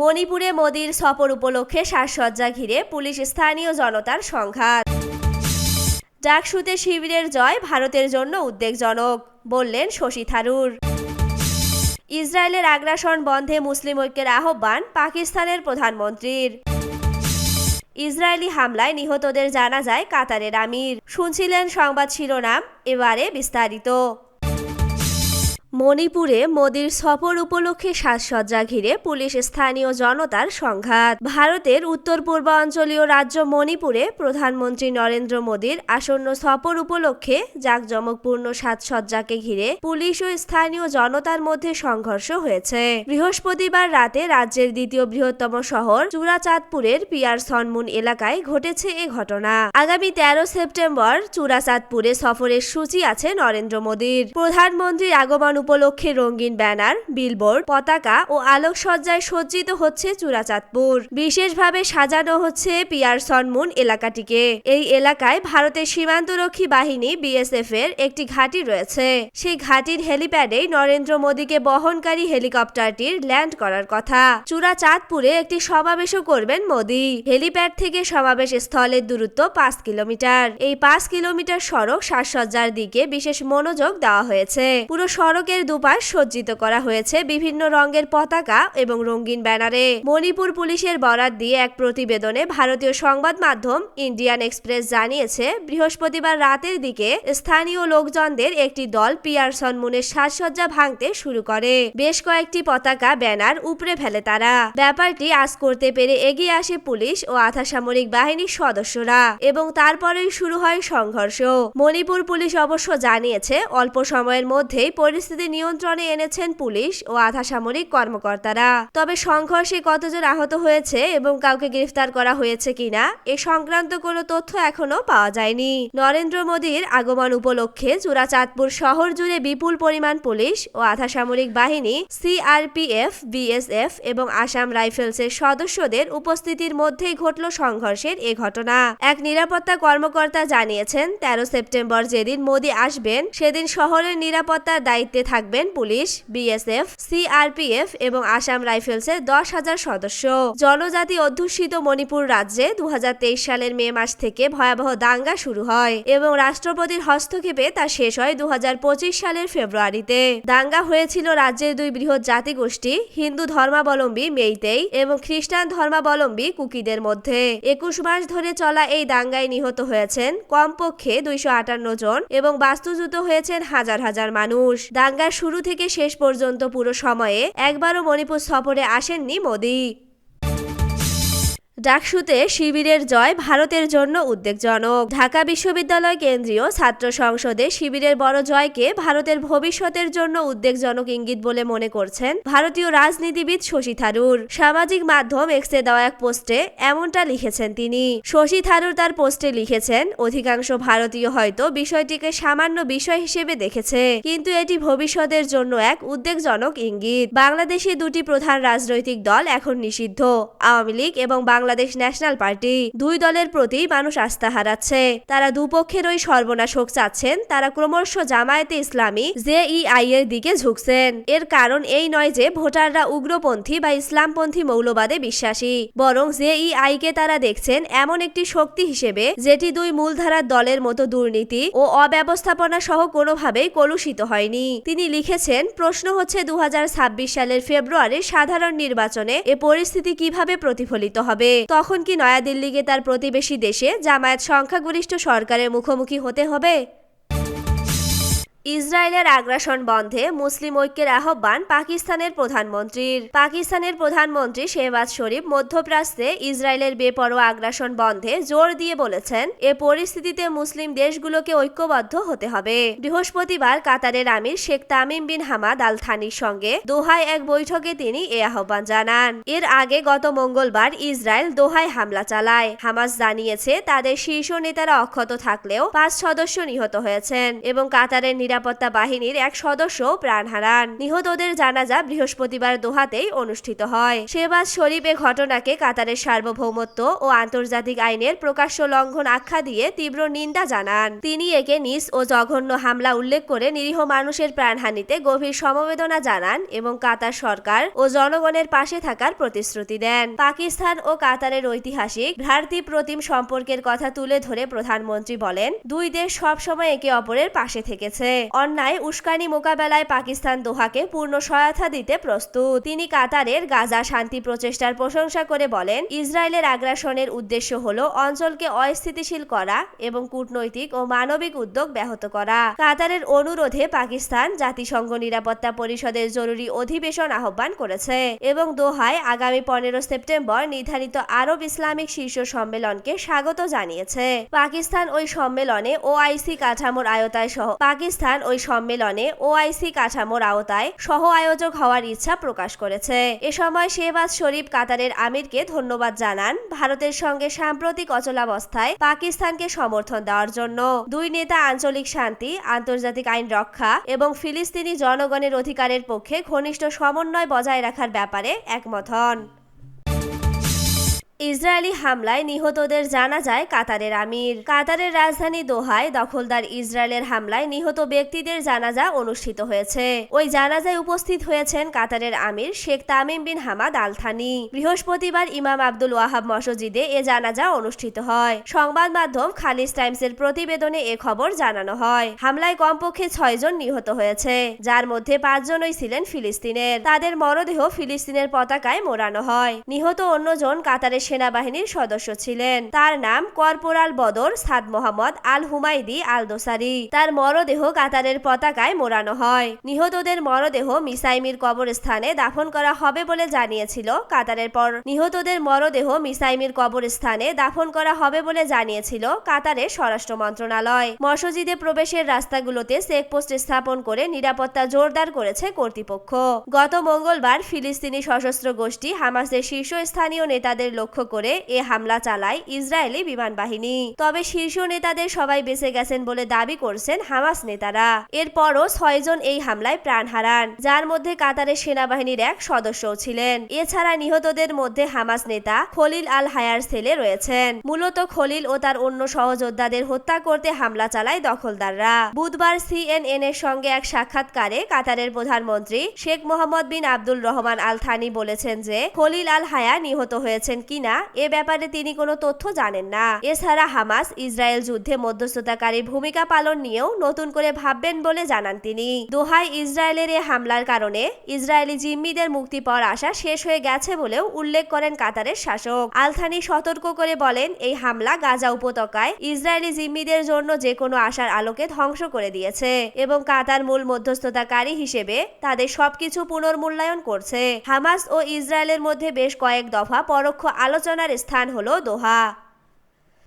মণিপুরে মোদির সফর উপলক্ষে সাজসজ্জা ঘিরে পুলিশ স্থানীয় জনতার সংঘাত। ডাকসুতে শিবিরের জয় ভারতের জন্য উদ্বেগজনক, বললেন শশী থারুর। ইসরায়েলের আগ্রাসন বন্ধে মুসলিম ঐক্যের আহ্বান পাকিস্তানের প্রধানমন্ত্রীর। ইসরায়েলি হামলায় নিহতদের জানা যায় কাতারের আমির। শুনছিলেন সংবাদ শিরোনাম, এবারে বিস্তারিত। মণিপুরে মোদির সফর উপলক্ষে সাজসজ্জা ঘিরে পুলিশ স্থানীয় জনতার সংঘাত। ভারতের উত্তর পূর্বাঞ্চলীয় রাজ্য মণিপুরে প্রধানমন্ত্রী নরেন্দ্র মোদীর আসন্ন সফর উপলক্ষে জাঁকজমকপূর্ণ সাজসজ্জাকে ঘিরে পুলিশ ও স্থানীয় জনতার মধ্যে সংঘর্ষ হয়েছে। বৃহস্পতিবার রাতে রাজ্যের দ্বিতীয় বৃহত্তম শহর চূড়াচাঁদপুরের পিয়ার সনমুন এলাকায় ঘটেছে এ ঘটনা। আগামী তেরো সেপ্টেম্বর চূড়াচাঁদপুরে সফরের সূচি আছে নরেন্দ্র মোদীর। প্রধানমন্ত্রীর আগমন উপলক্ষে রঙিন ব্যানার, বিলবোর্ড, পতাকা ও আলোকসজ্জায় সজ্জিত হচ্ছে চূড়াচাঁদপুর। বিশেষভাবে সাজানো হচ্ছে পিয়ার সনমুন এলাকাটিকে। এই এলাকায় ভারতের সীমান্তরক্ষী বাহিনী বিএসএফ এর একটি ঘাঁটি রয়েছে। সেই ঘাঁটির হেলিপ্যাডেই নরেন্দ্র মোদীকে বহনকারী হেলিকপ্টারটির ল্যান্ড করার কথা। চূড়াচাঁদপুরে একটি সমাবেশও করবেন মোদী। হেলিপ্যাড থেকে সমাবেশ স্থলের দূরত্ব পাঁচ কিলোমিটার। এই পাঁচ কিলোমিটার সড়ক সাজসজ্জার দিকে বিশেষ মনোযোগ দেওয়া হয়েছে। পুরো সড়কের দুপাশ সজ্জিত করা হয়েছে বিভিন্ন রঙের পতাকা এবং রঙিন ব্যানারে। মণিপুর পুলিশের বরাত দিয়ে এক প্রতিবেদনে ভারতীয় সংবাদ মাধ্যম ইন্ডিয়ান এক্সপ্রেস জানিয়েছে, বৃহস্পতিবার রাতের দিকে স্থানীয় লোকজনদের একটি দল পিয়ারসন মুনের সাজসজ্জা ভাঙতে শুরু করে। বেশ কয়েকটি পতাকা, ব্যানার উপড়ে ফেলে তারা। ব্যাপারটি আজ করতে পেরে এগিয়ে আসে পুলিশ ও আধা সামরিক বাহিনীর সদস্যরা এবং তারপরেই শুরু হয় সংঘর্ষ। মণিপুর পুলিশ অবশ্য জানিয়েছে, অল্প সময়ের মধ্যেই পরিস্থিতি নিয়ন্ত্রণে এনেছেন পুলিশ ও আধা সামরিক কর্মকর্তারা। তবে সংঘর্ষে কতজন আহত হয়েছে এবং কাউকে গ্রেফতার করা হয়েছে কিনা, এ সংক্রান্ত কোনো তথ্য এখনও পাওয়া যায়নি। নরেন্দ্র মোদীর আগমন উপলক্ষে চূড়াচাঁদপুর শহর জুড়ে বিপুল পরিমাণ পুলিশ ও আধা সামরিক বাহিনী, সিআরপিএফ, বিএসএফ এবং আসাম রাইফেলসের সদস্যদের উপস্থিতির মধ্যেই ঘটল সংঘর্ষের এ ঘটনা। এক নিরাপত্তা কর্মকর্তা জানিয়েছেন, তেরো সেপ্টেম্বর যেদিন মোদী আসবেন, সেদিন শহরের নিরাপত্তার দায়িত্বে থাকবেন পুলিশ, বিএসএফ, সিআরপিএফ এবং আসাম রাইফেলসের দশ হাজার সদস্য। জনজাতি অধ্যুষিত মণিপুর রাজ্যে দুহাজার তেইশ সালের মে মাস থেকে ভয়াবহ দাঙ্গা শুরু হয় এবং রাষ্ট্রপতির হস্তক্ষেপে তা শেষ হয় দু সালের ফেব্রুয়ারিতে। দাঙ্গা হয়েছিল রাজ্যের দুই বৃহৎ জাতিগোষ্ঠী, হিন্দু ধর্মাবলম্বী মেইতেই এবং খ্রিস্টান ধর্মাবলম্বী কুকিদের মধ্যে। একুশ মাস ধরে চলা এই দাঙ্গায় নিহত হয়েছেন কমপক্ষে দুইশো আটান্ন জন এবং বাস্তুচ্যুত হয়েছেন হাজার হাজার মানুষ। দাঙ্গার শুরু থেকে শেষ পর্যন্ত পুরো সময়ে একবারও মণিপুর সফরে আসেননি মোদী। ডাকসুতে শিবিরের জয় ভারতের জন্য উদ্বেগজনক। ঢাকা বিশ্ববিদ্যালয় কেন্দ্রীয় ছাত্র সংসদে শিবিরের বড় জয়কে ভারতের ভবিষ্যতের জন্য উদ্বেগজনক ইঙ্গিত বলে মনে করছেন ভারতীয় রাজনীতিবিদ শশী থারুর। সামাজিক মাধ্যম এক্সে দেওয়া এক পোস্টে এমনটা লিখেছেন তিনি। শশী থারুর তার পোস্টে লিখেছেন, অধিকাংশ ভারতীয় হয়তো বিষয়টিকে সামান্য বিষয় হিসেবে দেখেছে, কিন্তু এটি ভবিষ্যতের জন্য এক উদ্বেগজনক ইঙ্গিত। বাংলাদেশে দুটি প্রধান রাজনৈতিক দল এখন নিষিদ্ধ, আওয়ামী লীগ এবং বাংলাদেশ ন্যাশনাল পার্টি। দুই দলের প্রতি মানুষ আস্থা হারাচ্ছে। তারা দুপক্ষেরই সর্বনাশ হোক চাচ্ছেন, তারা ক্রমশ জামায়াতে ইসলামী জেইআই এর দিকে ঝুঁকছেন। এর কারণ এই নয় যে ভোটাররা উগ্রপন্থী বা ইসলামপন্থী মৌলবাদে বিশ্বাসী। বরং জেইআই কে তারা দেখছেন এমন একটি শক্তি হিসেবে, যেটি দুই মূলধারার দলের মতো দুর্নীতি ও অব্যবস্থাপনা সহ কোনোভাবেই কলুষিত হয়নি। তিনি লিখেছেন, প্রশ্ন হচ্ছে দু হাজার ছাব্বিশ সালের ফেব্রুয়ারির সাধারণ নির্বাচনে এ পরিস্থিতি কীভাবে প্রতিফলিত হবে? তখন কি নয়াদিল্লিকে তার প্রতিবেশী দেশে জামায়াত সংখ্যাগরিষ্ঠ সরকারের মুখোমুখি হতে হবে? ইসরায়েলের আগ্রাসন বন্ধে মুসলিম ঐক্যের আহ্বান পাকিস্তানের প্রধানমন্ত্রীর। পাকিস্তানের প্রধানমন্ত্রী শেহবাজ শরীফ মধ্যপ্রাচ্যে ইসরায়েলের বেপরোয়া আগ্রাসন বন্ধে জোর দিয়ে বলেছেন, এ পরিস্থিতিতে মুসলিম দেশগুলোকে ঐক্যবদ্ধ হতে হবে। বৃহস্পতিবার কাতারের আমির Sheikh Tamim bin Hamad Al থানির সঙ্গে দোহায় এক বৈঠকে তিনি এ আহ্বান জানান। এর আগে গত মঙ্গলবার ইসরায়েল দোহায় হামলা চালায়। হামাস জানিয়েছে, তাদের শীর্ষ নেতারা অক্ষত থাকলেও পাঁচ সদস্য নিহত হয়েছেন এবং কাতারের নিরাপত্তা নিরাপত্তা বাহিনীর এক সদস্য প্রাণ হারান। নিহতদের জানাজা বৃহস্পতিবার দোহাতেই অনুষ্ঠিত হয়। শেবাজ শরীফ এ ঘটনাকে কাতারের সার্বভৌমত্ব ও আন্তর্জাতিক আইনের প্রকাশ্য লঙ্ঘন আখ্যা দিয়ে তীব্র নিন্দা জানান। তিনি একে নিস ও জঘন্য হামলা উল্লেখ করে নিরীহ মানুষের প্রাণহানিতে গভীর সমবেদনা জানান এবং কাতার সরকার ও জনগণের পাশে থাকার প্রতিশ্রুতি দেন। পাকিস্তান ও কাতারের ঐতিহাসিক ভ্রাতৃ প্রতিম সম্পর্কের কথা তুলে ধরে প্রধানমন্ত্রী বলেন, দুই দেশ সবসময় একে অপরের পাশে থেকেছে। অন্যায়, উস্কানি মোকাবেলায় পাকিস্তান দোহাকে পূর্ণ সহায়তা দিতে প্রস্তুত। তিনি কাতারের গাজা শান্তি প্রচেষ্টার প্রশংসা করে বলেন, ইসরায়েলের আগ্রাসনের উদ্দেশ্য হল অঞ্চলকে অস্থিতিশীল করা এবং কূটনৈতিক ও মানবিক উদ্যোগ ব্যাহত করা। কাতারের অনুরোধে পাকিস্তান জাতিসংঘ নিরাপত্তা পরিষদের জরুরি অধিবেশন আহ্বান করেছে এবং দোহায় আগামী পনেরো সেপ্টেম্বর নির্ধারিত আরব ইসলামিক শীর্ষ সম্মেলনকে স্বাগত জানিয়েছে। পাকিস্তান ওই সম্মেলনে ওআইসি কাঠামোর আয়তায় সহ পাকিস্তান ওই সম্মেলনে ওআইসি কাঠামোর আওতায় সহ আয়োজক হওয়ার ইচ্ছা প্রকাশ করেছে। এ সময় শেহবাজ শরীফ কাতারের আমিরকে ধন্যবাদ জানান ভারতের সঙ্গে সাম্প্রতিক অচলাবস্থায় পাকিস্তানকে সমর্থন দেওয়ার জন্য। দুই নেতা আঞ্চলিক শান্তি, আন্তর্জাতিক আইন রক্ষা এবং ফিলিস্তিনি জনগণের অধিকারের পক্ষে ঘনিষ্ঠ সমন্বয় বজায় রাখার ব্যাপারে একমত হন। ইসরায়েলি হামলায় নিহতদের জানা যায় কাতারের আমির। কাতারের রাজধানী দোহায় দখলদার ইসরায়েলের হামলায় নিহত ব্যক্তিদের জানাজা অনুষ্ঠিত হয়েছে। ওই জানাজায় উপস্থিত হয়েছেন কাতারের আমির Sheikh Tamim bin Hamad Al Thani বৃহস্পতিবার ইমাম আব্দুল ওয়াহাব মসজিদে এ জানাজা অনুষ্ঠিত হয়। সংবাদ মাধ্যম খালিজ টাইমসের প্রতিবেদনে এ খবর জানানো হয়। হামলায় কমপক্ষে ছয়জন নিহত হয়েছে, যার মধ্যে পাঁচজনই ছিলেন ফিলিস্তিনের। তাদের মরদেহ ফিলিস্তিনের পতাকায় মোড়ানো হয়। নিহত অন্যজন কাতারের সেনাবাহিনীর সদস্য ছিলেন। তার নাম কর্পোরাল বদর সাদ মোহাম্মদ আল হুমাইদি আল দোসারি তার মরদেহ কাতারের পতাকায় মোড়ানো হয়। নিহতদের মরদেহ মিসাইমির কবরস্থানে দাফন করা হবে বলে জানিয়েছিল কাতারের পর। নিহতদের মরদেহ মিসাইমির কবরস্থানে দাফন করা হবে বলে জানিয়েছিল কাতারের স্বরাষ্ট্র মন্ত্রণালয়। মসজিদে প্রবেশের রাস্তাগুলোতে চেকপোস্ট স্থাপন করে নিরাপত্তা জোরদার করেছে কর্তৃপক্ষ। গত মঙ্গলবার ফিলিস্তিনি সশস্ত্র গোষ্ঠী হামাসের শীর্ষস্থানীয় নেতাদের লক্ষ্য করে এ হামলা চালায় ইসরায়েলি বিমান বাহিনী তবে শীর্ষ নেতাদের সবাই বেঁচে গেছেন বলে দাবি করছেন হামাস নেতারা। এরপরও ছয়জন এই হামলায় প্রাণ হারান, যার মধ্যে কাতারের সেনাবাহিনীর এক সদস্যও ছিলেন। এছাড়া নিহতদের মধ্যে হামাস নেতা খলিল আল হায়ার ছেলে রয়েছেন। মূলত খলিল ও তার অন্য সহযোদ্ধাদের হত্যা করতে হামলা চালায় দখলদাররা। বুধবার সিএনএন এর সঙ্গে এক সাক্ষাৎকারে কাতারের প্রধানমন্ত্রী Sheikh Mohammed bin Abdul Rahman Al Thani বলেছেন যে, খলিল আল হায়া নিহত হয়েছেন কিনা এ ব্যাপারে তিনি কোনো তথ্য জানেন না। এছাড়া হামাস ইসরায়েল যুদ্ধে মধ্যস্থতাকারী ভূমিকা পালন নিয়েও নতুন করে ভাববেন বলে জানান তিনি। দোহায় ইসরায়েলের এ হামলার কারণে ইসরায়েলি জিম্মিদের মুক্তি পাওয়ার আশা শেষ হয়ে গেছে বলেও উল্লেখ করেন কাতারের শাসক। আলথানি সতর্ক করে বলেন, এই হামলা গাজা উপত্যকায় ইসরায়েলি জিম্মিদের জন্য যে কোনো আশার আলোকে ধ্বংস করে দিয়েছে এবং কাতার মূল মধ্যস্থতাকারী হিসেবে তাদের সবকিছু পুনর্মূল্যায়ন করছে। হামাস ও ইসরায়েলের মধ্যে বেশ কয়েক দফা পরোক্ষ আলোচনার স্থান হল দোহা।